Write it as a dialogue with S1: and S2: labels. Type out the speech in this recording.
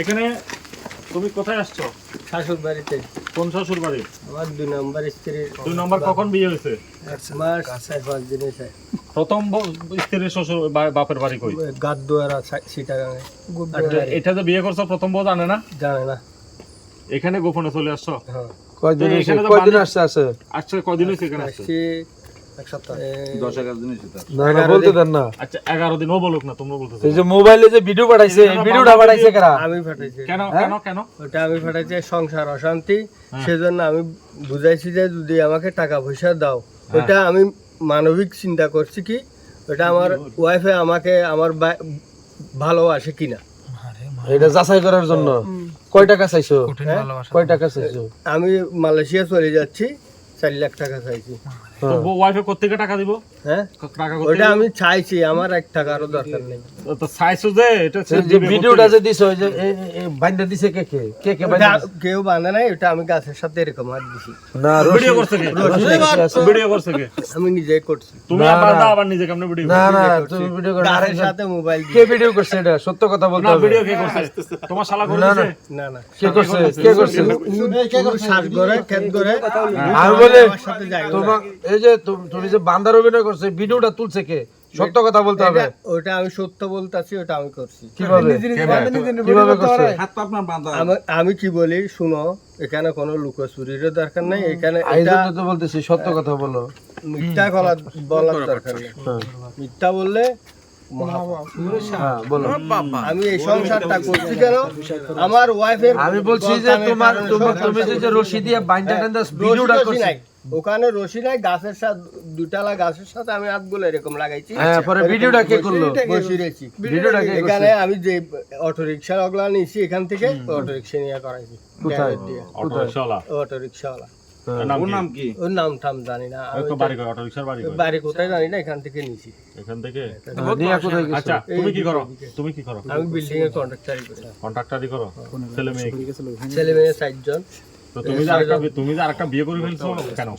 S1: এখানে তুমি কোথায় আসছো?
S2: শাশুর বাড়িতে
S1: কোন শ্বশুর বাড়ি
S2: আমার দুই নম্বর স্ত্রীর
S1: দুই নম্বর কখন বিয়ে হয়েছে?
S2: মাস চার পাঁচ দিনে চাই
S1: প্রথম স্ত্রীর শ্বশুর বাপের বাড়ি কই?
S2: গাদুয়ারা সিটাগাঙে
S1: এটা যে বিয়ে করছ প্রথম বউ জানে না?
S2: জানে না।
S1: এখানে গোপনে চলে আসছো?
S2: হ্যাঁ।
S3: কয়দিন কয়দিন আসছে আসছে
S1: আচ্ছা কদিন হয়েছে এখানে আসছে?
S2: আসছি এক সপ্তাহ।
S4: দশ এগারো দিন হয়েছে তার
S3: না না বলতে দেন না।
S1: এগারো দিন ও বলুক না তোমরা বলতেছো
S3: এই যে মোবাইলে যে ভিডিও পাঠাইছে এই ভিডিওটা পাঠাইছে কারা?
S2: আমি ফাটাইছি
S1: কেন? কেন কেন?
S2: ওটা আমি ফাটাইছি সংসার অশান্তি।
S1: হ্যাঁ।
S2: সেজন্য আমি বুঝাইছি যে যদি আমাকে টাকা পয়সা দাও।
S1: হ্যাঁ।
S2: ওটা আমি মানবিক চিন্তা করছি কি ওটা আমার ওয়াইফে আমাকে আমার বা- ভালোবাসে কিনা।
S3: এটা যাচাই করার জন্য। কয় টাকা চাইছো? কয় টাকা চাইছো?
S2: আমি মালয়েশিয়া চলে যাচ্ছি চার লাখ টাকা চাইছি।
S1: তো ওয়াইফে কোথেকে টাকা দিব?
S2: হ্যাঁ।
S1: টাকা
S2: ওটা আমি চাইছি আমার এক টাকারও দরকার নেই।
S1: তো চাইছো যে এটা
S3: যে ভিডিওটা যে দিছো যে বাইন্দা দিছে কে কে? কে কে বাইন্দা
S2: কেউ নাই ওটা আমি গাছের সাথে এরকম হাত দিছি।
S3: না
S1: ভিডিও
S3: রশি
S1: করছে কে? ভিডিও করছে কে?
S2: আমি করছি।
S1: তুমি আবার নিজে কেমনে ভিডিও
S3: না না
S2: করছি।
S3: তুমি ভিডিও করো
S2: গাছের সাথে মোবাইল
S3: কে ভিডিও করছে এটা? সত্য কথা বলতে
S1: না ভিডিও কে করছে? তোমার শালা করে
S3: না, না।
S1: দিছে?
S2: না না।
S3: কে করছে? কে করছে?
S2: শ্বাস করে খেত করে
S3: আর বলে
S2: আমার সাথে যাই
S3: তোমার এই যে তুমি যে বান্দার অভিনয় করছে ভিডিওটা তুলছে কে? সত্য কথা বলতে হবে।
S2: ওটা আমি সত্য বলতাছি ওটা আমি করছি।
S3: কীভাবে? কীভাবে করছে?
S4: হাত পা আপনার বাঁধা
S2: আমি- কি বলি শুনো এখানে কোনো লুকোচুরিরও দরকার নেই এখানে এটা
S3: তো বলতেছি সত্য কথা বলো।
S2: মিথ্যা গলা বলার দরকার নেই।
S3: হ্যাঁ।
S2: মিথ্যা বললে মহাপাপ।
S3: হ্যাঁ বলো।
S2: আমি এই সংসারটা করছি কেন? আমার ওয়াইফের
S3: আমি বলছি যে তোমার তোমার তুমি যে- রশি দিয়ে বাইন্দা টান্দা ভিডিওটা করছ
S2: নাই। ওখানে রশি নাই গাছের সাথে দুটালা গাছের সাথে আমি হাতগুলো এরকম লাগাইছি।
S3: হ্যাঁ পরে ভিডিওটা কে করল?
S2: বসে
S3: ভিডিওটা কে
S2: এখানে আমি যে অটো রিক্সা ওগুলা নিয়েছি এখান থেকে অটো রিক্সা নিয়ে করাইছি।
S3: কোথায়?
S1: অটো রিকশাওয়ালা
S2: অটো রিক্সাওয়ালা
S3: হ্যাঁ।
S4: ওর নাম কি?
S2: ওর নাম টাম জানি না। আমি
S1: তো বাড়ি অটো রিকশার বাড়ি
S2: বাড়ি কোথায় জানি না এখান থেকে নিয়েছি।
S1: এখান থেকে?
S3: হ্যাঁ, গেছো?
S1: আচ্ছা তুমি কি করো? তুমি কি করো?
S2: আমি বিল্ডিং এর কন্ট্রাক্টারি করি।
S1: কন্ট্রাক্টরই করো? ছেলে মেয়ে?
S2: ছেলে মেয়ে চারজন।
S1: তো তুমি যে আরেকটা তুমি যে আরেকটা বিয়ে করে ফেলছো কেন?